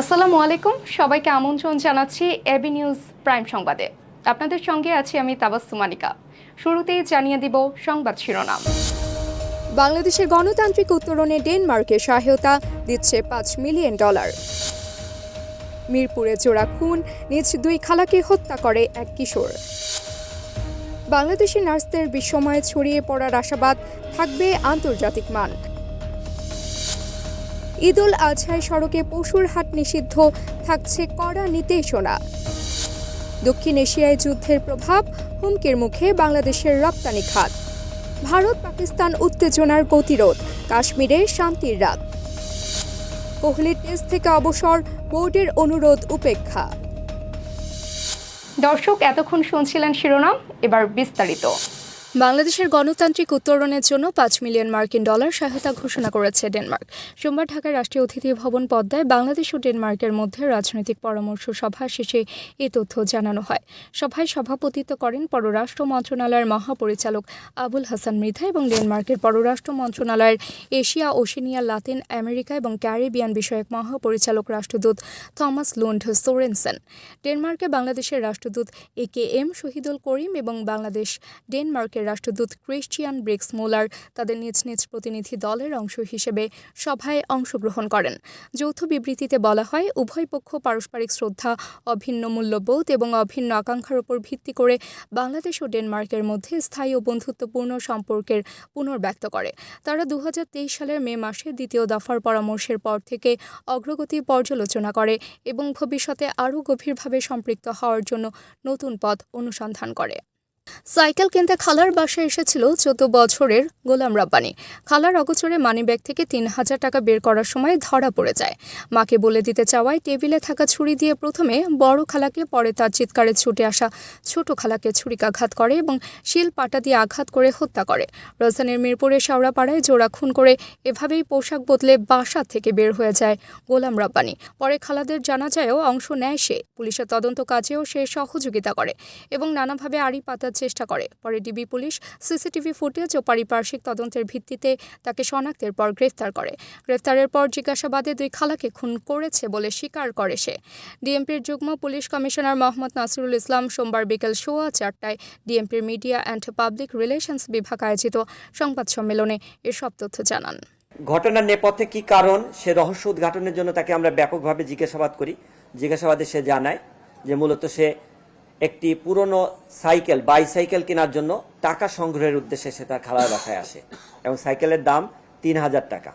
আসসালামু আলাইকুম। সবাইকে আমন্ত্রণ জানাচ্ছি এবি নিউজ প্রাইম সংবাদে। আপনাদের সঙ্গে আছি আমি তাবাসুমানিকা শুরুতেই জানিয়ে দিব সংবাদ শিরোনাম। বাংলাদেশের গণতান্ত্রিক উত্তরণে ডেনমার্কের সহায়তা, দিচ্ছে পাঁচ মিলিয়ন ডলার। মিরপুরে জোড়া খুন, নিজ দুই খালাকে হত্যা করে এক কিশোর। বাংলাদেশি নার্সদের বিশ্বময়ে ছড়িয়ে পড়ার আশাবাদ, থাকবে আন্তর্জাতিক মান। ঈদুল আজহায় সড়কে পশুর হাট নিষিদ্ধ, থাকছে কড়া নির্দেশনা। দক্ষিণ এশিয়ায় যুদ্ধের প্রভাব, হুমকির মুখে বাংলাদেশের রপ্তানি খাত। ভারত, পাকিস্তান উত্তেজনার গতিরোধ, কাশ্মীরে শান্তির রাত। কোহলির টেস্ট থেকে অবসর, বোর্ডের অনুরোধ উপেক্ষা। দর্শক, এতক্ষণ শুনছিলেন শিরোনাম, এবার বিস্তারিত। বাংলাদেশের গণতান্ত্রিক উত্তরণের জন্য পাঁচ মিলিয়ন মার্কিন ডলার সহায়তা ঘোষণা করেছে ডেনমার্ক। সোমবার ঢাকার রাষ্ট্রীয় অতিথি ভবন পদ্মায় বাংলাদেশ ও ডেনমার্কের মধ্যে রাজনৈতিক পরামর্শ সভা শেষে এ তথ্য জানানো হয়। সভায় সভাপতিত্ব করেন পররাষ্ট্র মন্ত্রণালয়ের মহাপরিচালক আবুল হাসান মৃধা এবং ডেনমার্কের পররাষ্ট্র মন্ত্রণালয়ের এশিয়া, ওশেনিয়া, লাতিন আমেরিকা এবং ক্যারিবিয়ান বিষয়ক মহাপরিচালক রাষ্ট্রদূত থমাস লুন্ড সোরেনসেন। ডেনমার্কে বাংলাদেশের রাষ্ট্রদূত এ কে এম শহীদুল করিম এবং বাংলাদেশ ডেনমার্কের রাষ্ট্রদূত ক্রিশ্চিয়ান ব্রিক্স মোলার তাদের নিজ নিজ প্রতিনিধি দলের অংশ হিসেবে সভায় অংশগ্রহণ করেন। যৌথ বিবৃতিতে বলা হয়, উভয় পক্ষ পারস্পরিক শ্রদ্ধা, অভিন্ন মূল্যবোধ এবং অভিন্ন আকাঙ্ক্ষার উপর ভিত্তি করে বাংলাদেশ ও ডেনমার্কের মধ্যে স্থায়ী ও বন্ধুত্বপূর্ণ সম্পর্কের পুনর্ব্যক্ত করে। তারা দু হাজার তেইশ সালের মে মাসে দ্বিতীয় দফার পরামর্শের পর থেকে অগ্রগতি পর্যালোচনা করে এবং ভবিষ্যতে আরও গভীরভাবে সম্পৃক্ত হওয়ার জন্য নতুন পথ অনুসন্ধান করে। সাইকেল কিনতে খালার বাসায় এসেছিল চোদ্দ বছরের গোলাম রাব্বানি। খালার অগোচরে মানিব্যাগ থেকে তিন হাজার টাকা বের করার সময় ধরা পড়ে যায়। মাকে বলে দিতে চাওয়ায় টেবিলে থাকা ছুরি দিয়ে প্রথমে বড় খালাকে, পরে তার চিৎকারে ছুটে আসা ছোট খালাকে ছুরিকাঘাত করে এবং শিল পাটা দিয়ে আঘাত করে হত্যা করে। রাজধানীর মিরপুরের শাওড়াপাড়ায় জোড়া খুন করে এভাবেই পোশাক বদলে বাসা থেকে বের হয়ে যায় গোলাম রাব্বানি। পরে খালাদের জানা যায়ও অংশ নেয় সে। পুলিশের তদন্ত কাজেও সে সহযোগিতা করে এবং নানাভাবে আড়ি পাতার চেষ্টা করে। পরে ডিবি পুলিশ সিসিটিভি ফুটেজ ও পারিপার্শ্বিক তদন্তের ভিত্তিতে তাকে শনাক্তের পর গ্রেফতার করে। গ্রেফতারের পর জিজ্ঞাসাবাদে দুই খালাকে খুন করেছে বলে স্বীকার করে সে। ডিএমপির যুগ্ম পুলিশ কমিশনার মোহাম্মদ নাসিরুল ইসলাম সোমবার বিকেল সোয়া চারটায় ডিএমপির মিডিয়া অ্যান্ড পাবলিক রিলেশনস বিভাগ আয়োজিত সংবাদ সম্মেলনে এসব তথ্য জানান। ঘটনার নেপথ্যে কি কারণ, সে রহস্য উদ্ঘাটনের জন্য তাকে আমরা ব্যাপকভাবে জিজ্ঞাসাবাদ করি। জিজ্ঞাসাবাদে সে জানায় যে মূলত সে একটি পুরনো সাইকেল বাইসাইকেল কেনার জন্য টাকা সংগ্রহের উদ্দেশ্যে সে তার খালার বাসায় আসে এবং সাইকেলের দাম তিন হাজার টাকা।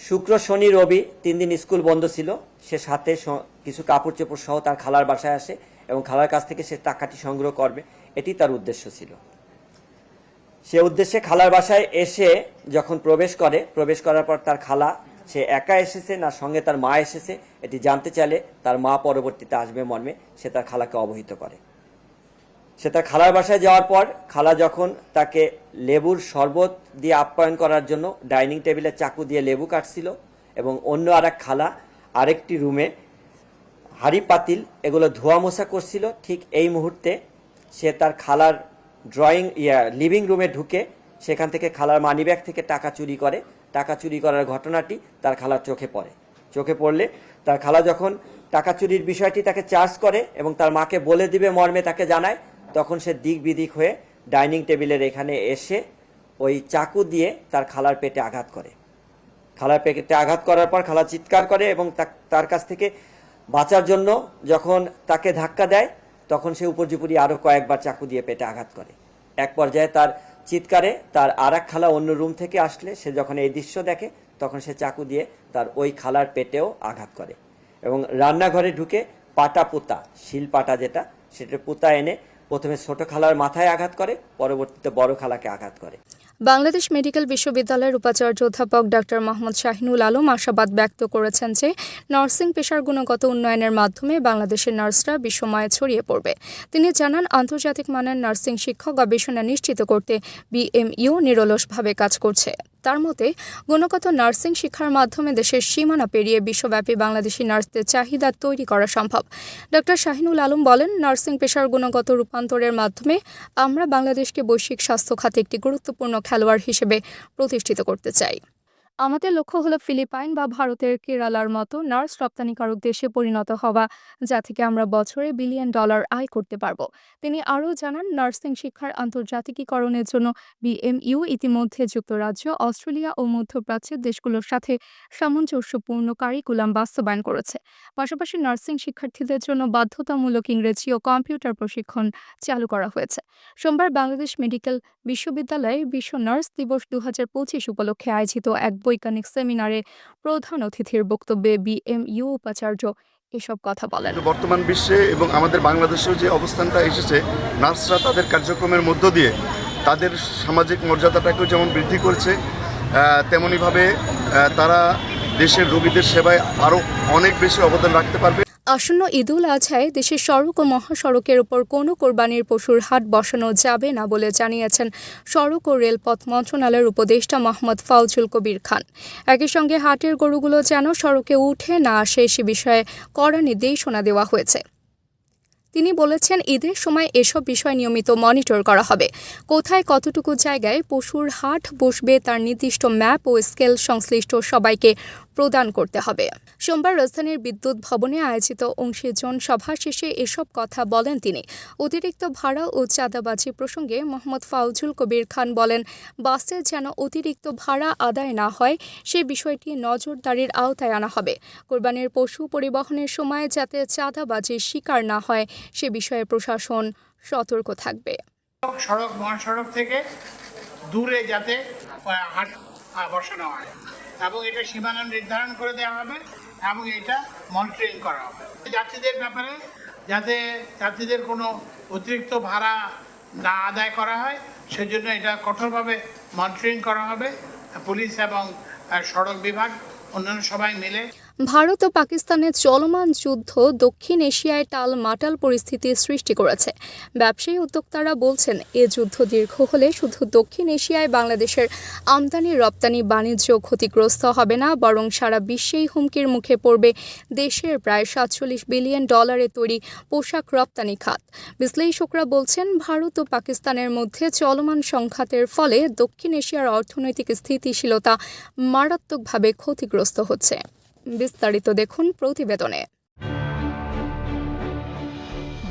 শুক্র, শনি, রবি তিন দিন স্কুল বন্ধ ছিল। সে সাথে কিছু কাপড় চোপড় সহ তার খালার বাসায় আসে এবং খালার কাছ থেকে সে টাকাটি সংগ্রহ করবে। এটি তার উদ্দেশ্য ছিল। সে উদ্দেশ্যে খালার বাসায় এসে যখন প্রবেশ করে, প্রবেশ করার পর তার খালা সে একা এসেছে না সঙ্গে তার মা এসেছে, এটি জানতে চাইলে তার মা পরবর্তীতে আসবে মর্মে, সে তার খালাকে অবহিত করে। সে তার খালার বাসায় যাওয়ার পর খালা যখন তাকে লেবুর শরবত দিয়ে আপ্যায়ন করার জন্য ডাইনিং টেবিলে চাকু দিয়ে লেবু কাটছিল এবং অন্য আর খালা আরেকটি রুমে হাড়ি, পাতিল এগুলো ধোয়া মোছা করছিল, ঠিক এই মুহূর্তে সে তার খালার ড্রয়িং ইয়া, লিভিং রুমে ঢুকে সেখান থেকে খালার মানিব্যাগ থেকে টাকা চুরি করে টাকা চুরি করার ঘটনাটি তার খালার চোখে পড়ে। চোখে পড়লে তার খালা যখন টাকা চুরির বিষয়টি তাকে চার্জ করে এবং তার মাকে বলে দিবে মর্মে তাকে জানায়, তখন সে দিক বিদিক হয়ে ডাইনিং টেবিলের এখানে এসে ওই চাকু দিয়ে তার খালার পেটে আঘাত করে। খালার পেটে আঘাত করার পর খালা চিৎকার করে এবং তার কাছ থেকে বাঁচার জন্য যখন তাকে ধাক্কা দেয়, তখন সে উপর্যুপুরি আরও কয়েকবার চাকু দিয়ে পেটে আঘাত করে। এক পর্যায়ে তার চিৎকারে তার আর এক খালা অন্য রুম থেকে আসলে সে যখন এই দৃশ্য দেখে, তখন সে চাকু দিয়ে তার ওই খালার পেটেও আঘাত করে এবং রান্নাঘরে ঢুকে পাটা পোতা, শিল পাটা যেটা সেটা পোতা এনে প্রথমে ছোট খালার মাথায় আঘাত করে, পরবর্তীতে বড় খালাকে আঘাত করে। বাংলাদেশ মেডিকেল বিশ্ববিদ্যালয়ের উপাচার্য অধ্যাপক ডাক্তার মোহাম্মদ শাহিনুল আলম আশাবাদ ব্যক্ত করেছেন যে নার্সিং পেশার গুণগত উন্নয়নের মাধ্যমে বাংলাদেশের নার্সরা বিশ্বময়ে ছড়িয়ে পড়বে। তিনি জানান, আন্তর্জাতিক মানের নার্সিং শিক্ষক গবেষণা নিশ্চিত করতে বিএমইউ নিরলসভাবে কাজ করছে। তার মতে, গুণগত নার্সিং শিক্ষার মাধ্যমে দেশের সীমানা পেরিয়ে বিশ্বব্যাপী বাংলাদেশি নার্সদের চাহিদা তৈরি করা সম্ভব। ডক্টর শাহিনুল আলম বলেন, নার্সিং পেশার গুণগত রূপান্তরের মাধ্যমে আমরা বাংলাদেশকে বৈশ্বিক স্বাস্থ্য খাতে একটি গুরুত্বপূর্ণ খেলোয়াড় হিসেবে প্রতিষ্ঠিত করতে চাই। আমাদের লক্ষ্য হলো ফিলিপাইন বা ভারতের কেরালার মতো নার্স রপ্তানিকারক দেশে পরিণত হওয়া, যা থেকে আমরা বছরে বিলিয়ন ডলার আয় করতে পারব। তিনি আরও জানান, নার্সিং শিক্ষার আন্তর্জাতিকীকরণের জন্য বিএমইউ ইতিমধ্যে যুক্তরাজ্য, অস্ট্রেলিয়া ও মধ্যপ্রাচ্যের দেশগুলোর সাথে সামঞ্জস্যপূর্ণ কারিকুলাম বাস্তবায়ন করেছে। পাশাপাশি নার্সিং শিক্ষার্থীদের জন্য বাধ্যতামূলক ইংরেজি ও কম্পিউটার প্রশিক্ষণ চালু করা হয়েছে। সোমবার বাংলাদেশ মেডিকেল বিশ্ববিদ্যালয়ে বিশ্ব নার্স দিবস দু হাজার পঁচিশ উপলক্ষে আয়োজিত এক বৈজ্ঞানিক সেমিনারে প্রধান অতিথির বক্তব্যে বিএমইউ উপাচার্য এসব কথা বলেন। বর্তমান বিশ্বে এবং আমাদের বাংলাদেশেও যে অবস্থানটা এসেছে, নার্সরা তাদের কার্যক্রমের মধ্য দিয়ে তাদের সামাজিক মর্যাদাটাকেও যেমন বৃদ্ধি করছে তেমনইভাবে তারা দেশের রোগীদের সেবায় আরও অনেক বেশি অবদান রাখতে পারবে। আসন্ন ঈদুল আজহায় দেশের সড়ক ও মহাসড়কের উপর কোনো কোরবানির পশুর হাট বসানো যাবে না বলে জানিয়েছেন সড়ক ও রেলপথ মন্ত্রণালয়ের উপদেষ্টা মোহাম্মদ ফাউজুল কবির খান। একই সঙ্গে হাটের গরুগুলো যেন সড়কে উঠে না আসে সে বিষয়ে কড়া নির্দেশনা দেওয়া হয়েছে। তিনি বলেছেন, ঈদের সময় এসব বিষয় নিয়মিত মনিটর করা হবে। কোথায় কতটুকু জায়গায় পশুর হাট বসবে তার নির্দিষ্ট ম্যাপ ও স্কেল সংশ্লিষ্ট সবাইকে প্রদান করতে হবে। সোমবার রাজধানীর বিদ্যুৎ ভবনে আয়োজিত অংশীজন সভা শেষে এসব কথা বলেন তিনি। অতিরিক্ত ভাড়া ও চাঁদাবাজি প্রসঙ্গে মোহাম্মদ ফাউজুল কবির খান বলেন, বাসে যেন অতিরিক্ত ভাড়া আদায় না হয়, সে বিষয়টি নজরদারির আওতায় আনা হবে। কোরবানির পশু পরিবহনের সময় যাতে চাঁদাবাজির শিকার না হয়, সে বিষয়ে প্রশাসন সতর্ক থাকবে। সড়ক, মহাসড়ক থেকে দূরে যাতে বসানো হয়। এবং এটা সীমানা নির্ধারণ করে দেওয়া হবে এবং এটা মনিটরিং করা হবে। যাত্রীদের ব্যাপারে যাতে যাত্রীদের কোনো অতিরিক্ত ভাড়া না আদায় করা হয়, সেজন্য এটা কঠোরভাবে মনিটরিং করা হবে। পুলিশ এবং সড়ক বিভাগ অন্যান্য সবাই মিলে ভারত ও পাকিস্তানের চলমান যুদ্ধ দক্ষিণ এশিয়ায় টাল মাটাল পরিস্থিতির সৃষ্টি করেছে। ব্যবসায়ী উদ্যোক্তারা বলছেন, এ যুদ্ধ দীর্ঘ হলে শুধু দক্ষিণ এশিয়ায় বাংলাদেশের আমদানি, রপ্তানি, বাণিজ্য ক্ষতিগ্রস্ত হবে না, বরং সারা বিশ্বেই হুমকির মুখে পড়বে দেশের প্রায় সাতচল্লিশ বিলিয়ন ডলারে তৈরি পোশাক রপ্তানি খাত। বিশ্লেষকরা বলছেন, ভারত ও পাকিস্তানের মধ্যে চলমান সংঘাতের ফলে দক্ষিণ এশিয়ার অর্থনৈতিক স্থিতিশীলতা মারাত্মকভাবে ক্ষতিগ্রস্ত হচ্ছে। বিস্তারিত দেখুন প্রতিবেদনে।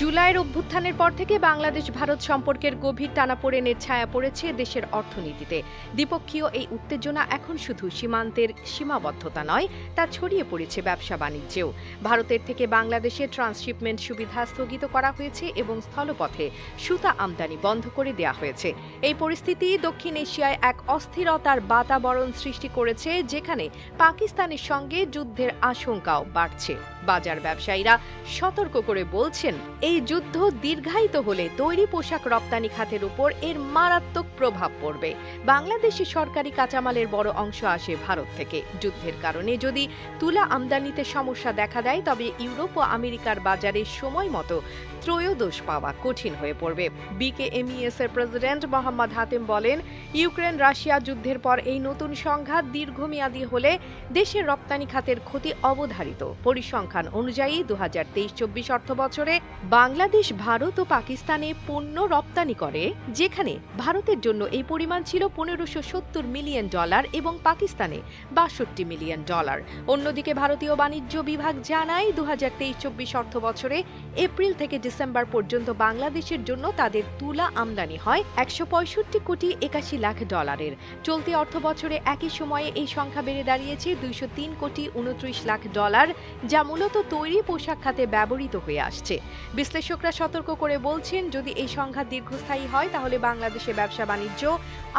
জুলাইয়ের অভ্যুত্থানের পর থেকে বাংলাদেশ ভারত সম্পর্কের গভীর টানাপোড়েনের ছায়া পড়েছে দেশের অর্থনীতিতে। দ্বিপক্ষীয় এই উত্তেজনা এখন শুধু সীমান্তের সীমাবদ্ধতা নয়, তা ছড়িয়ে পড়েছে ব্যবসা বাণিজ্যেও। ভারতের থেকে বাংলাদেশে ট্রান্সশিপমেন্ট সুবিধা স্থগিত করা হয়েছে এবং স্থলপথে সুতা আমদানি বন্ধ করে দেওয়া হয়েছে। এই পরিস্থিতি দক্ষিণ এশিয়ায় এক অস্থিরতার বাতাবরণ সৃষ্টি করেছে, যেখানে পাকিস্তানের সঙ্গে যুদ্ধের আশঙ্কাও বাড়ছে। বাজার ব্যবসায়ীরা সতর্ক করে বলছেন, এই যুদ্ধ দীর্ঘায়িত হলে তৈরি পোশাক রপ্তানি খাতের উপর এর মারাত্মক প্রভাব পড়বে। বাংলাদেশে সরকারি কাঁচামালের বড় অংশ আসে ভারত থেকে। যুদ্ধের কারণে যদি তুলা আমদানিতে সমস্যা দেখা দেয়, তবে ইউরোপ ও আমেরিকার বাজারে সময় মতো ত্রয়োদশ পাওয়া কঠিন হয়ে পড়বে। বিকেএমইএস এর প্রেসিডেন্ট মোহাম্মদ হাতেম বলেন, ইউক্রেন রাশিয়া যুদ্ধের পর এই নতুন সংঘাত দীর্ঘমেয়াদী হলে দেশের রপ্তানি খাতের ক্ষতি অবধারিত। পরিসংখ্যান অনুযায়ী দু হাজার তেইশ চব্বিশ অর্থ বছরে বাংলাদেশ, ভারত ও পাকিস্তানে পণ্য রপ্তানি করে, যেখানে ভারতের জন্য এই পরিমাণ ছিল পনেরোশো সত্তর মিলিয়ন ডলার এবং পাকিস্তানে বাষট্টি মিলিয়ন ডলার। অন্যদিকে ভারতীয় বাণিজ্য বিভাগ জানায় দু হাজার তেইশ চব্বিশ অর্থ বছরে এপ্রিল থেকে ডিসেম্বর পর্যন্ত বাংলাদেশের জন্য তাদের তুলা আমদানি হয় একশো পঁয়ষট্টি কোটি একাশি লাখ ডলারের। চলতি অর্থ বছরে একই সময়ে এই সংখ্যা বেড়ে দাঁড়িয়েছে দুইশো তিন কোটি উনত্রিশ লাখ ডলার, যা মূলত তৈরি পোশাক খাতে ব্যবহৃত হয়ে আসছে। বিশ্লেষকরা সতর্ক করে বলছেন, যদি এই সংঘাত দীর্ঘস্থায়ী হয়, তাহলে বাংলাদেশে ব্যবসা বাণিজ্য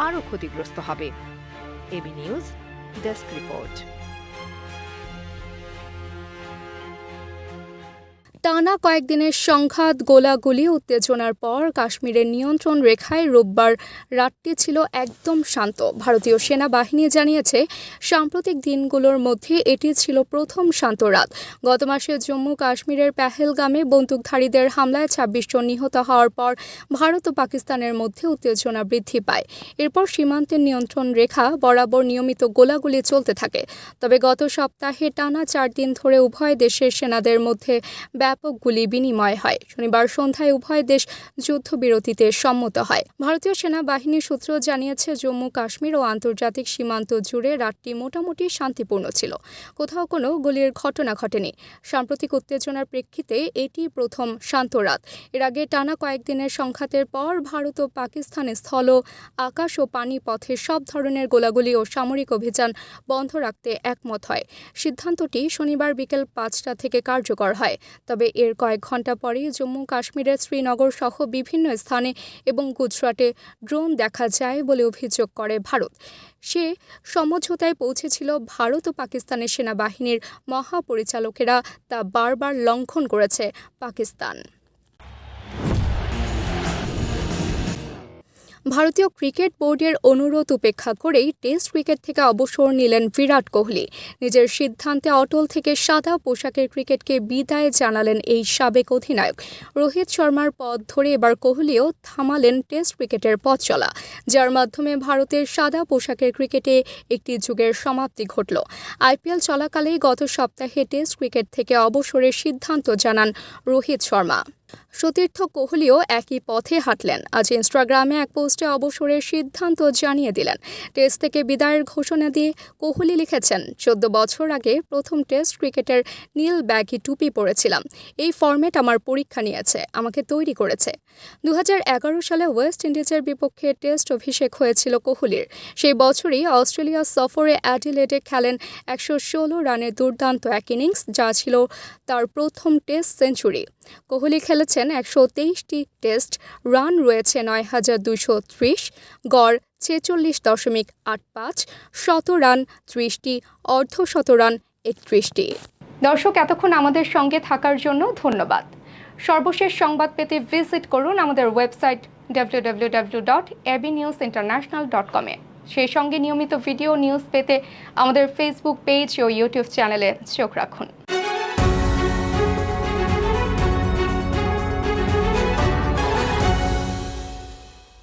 আরও ক্ষতিগ্রস্ত হবে। AB news, desk report. টানা কয়েকদিনের সংঘাত, গোলাগুলি, উত্তেজনার পর কাশ্মীরের নিয়ন্ত্রণ রেখায় রোববার রাতটি ছিল একদম শান্ত। ভারতীয় সেনাবাহিনী জানিয়েছে, সাম্প্রতিক দিনগুলোর মধ্যে এটি ছিল প্রথম শান্ত রাত। গত মাসে জম্মু কাশ্মীরের পেহেলগামে বন্দুকধারীদের হামলায় ছাব্বিশ জন নিহত হওয়ার পর ভারত ও পাকিস্তানের মধ্যে উত্তেজনা বৃদ্ধি পায়। এরপর সীমান্তের নিয়ন্ত্রণ রেখা বরাবর নিয়মিত গোলাগুলি চলতে থাকে। তবে গত সপ্তাহে টানা চার দিন ধরে উভয় দেশের সেনাদের মধ্যে ব্যাপক গুলি বিনিময় হয়। শনিবার সন্ধ্যায় উভয় দেশ যুদ্ধবিরতিতে সম্মত হয়। ভারতীয় সেনাবাহিনীর সূত্র জানিয়েছে, জম্মু, কাশ্মীর ও আন্তর্জাতিক সীমান্ত জুড়ে রাতটি মোটামুটি শান্তিপূর্ণ ছিল। কোথাও কোনো গুলির ঘটনা ঘটেনি। সাম্প্রতিক উত্তেজনার প্রেক্ষিতে এটি প্রথম শান্ত রাত। এর আগে টানা কয়েকদিনের সংঘাতের পর ভারত ও পাকিস্তান স্থল, আকাশ ও পানি পথে সব ধরনের গোলাগুলি ও সামরিক অভিযান বন্ধ রাখতে একমত হয়। সিদ্ধান্তটি শনিবার বিকেল পাঁচটা থেকে কার্যকর হয়। তবে এর কয়েক ঘণ্টা পরেই জম্মু কাশ্মীরের শ্রীনগর সহ বিভিন্ন স্থানে এবং গুজরাটে ড্রোন দেখা যায় বলে অভিযোগ করে ভারত। সে সমঝোতায় পৌঁছেছিল ভারত ও পাকিস্তানের সেনাবাহিনীর মহাপরিচালকেরা তা বারবার লঙ্ঘন করেছে পাকিস্তান। ভারতীয় ক্রিকেট বোর্ডের অনুরোধ উপেক্ষা করেই টেস্ট ক্রিকেট থেকে অবসর নিলেন বিরাট কোহলি। নিজের সিদ্ধান্তে অটল থেকে সাদা পোশাকের ক্রিকেটকে বিদায় জানালেন এই সাবেক অধিনায়ক। রোহিত শর্মার পথ ধরে এবার কোহলিও থামালেন টেস্ট ক্রিকেটের পথ চলা, যার মাধ্যমে ভারতের সাদা পোশাকের ক্রিকেটে একটি যুগের সমাপ্তি ঘটল। আইপিএল চলাকালেই গত সপ্তাহে টেস্ট ক্রিকেট থেকে অবসরের সিদ্ধান্ত জানান রোহিত শর্মা। সতীর্থ কোহলিও একই পথে হাঁটলেন। আজ ইনস্টাগ্রামে এক পোস্টে অবসরের সিদ্ধান্ত জানিয়ে দিলেন। টেস্ট থেকে বিদায়ের ঘোষণা দিয়ে কোহলি লিখেছেন, চোদ্দ বছর আগে প্রথম টেস্ট ক্রিকেটের নীল ব্যাগি টুপি পরেছিলাম। এই ফরম্যাট আমার পরীক্ষা নিয়েছে, আমাকে তৈরি করেছে। দু হাজার এগারো সালে ওয়েস্ট ইন্ডিজের বিপক্ষে টেস্ট অভিষেক হয়েছিল কোহলির। সেই বছরই অস্ট্রেলিয়া সফরে অ্যাডিলেডে খেলেন একশো ষোলো রানের দুর্দান্ত এক ইনিংস, যা ছিল তার প্রথম টেস্ট সেঞ্চুরি। কোহলি খেলেছেন একশো তেইশটি টেস্ট, রান রয়েছে নয় হাজার দুশো ত্রিশ, গড় ছেচল্লিশ দশমিক আট পাঁচ, শত রান ত্রিশটি, অর্ধশত রান একত্রিশটি। দর্শক, এতক্ষণ আমাদের সঙ্গে থাকার জন্য ধন্যবাদ। সর্বশেষ সংবাদ পেতে ভিজিট করুন আমাদের website W dot AB news international dot কমে সেই সঙ্গে নিয়মিত ভিডিও, নিউজ পেতে আমাদের ফেসবুক পেজ ও ইউটিউব চ্যানেলে চোখ রাখুন।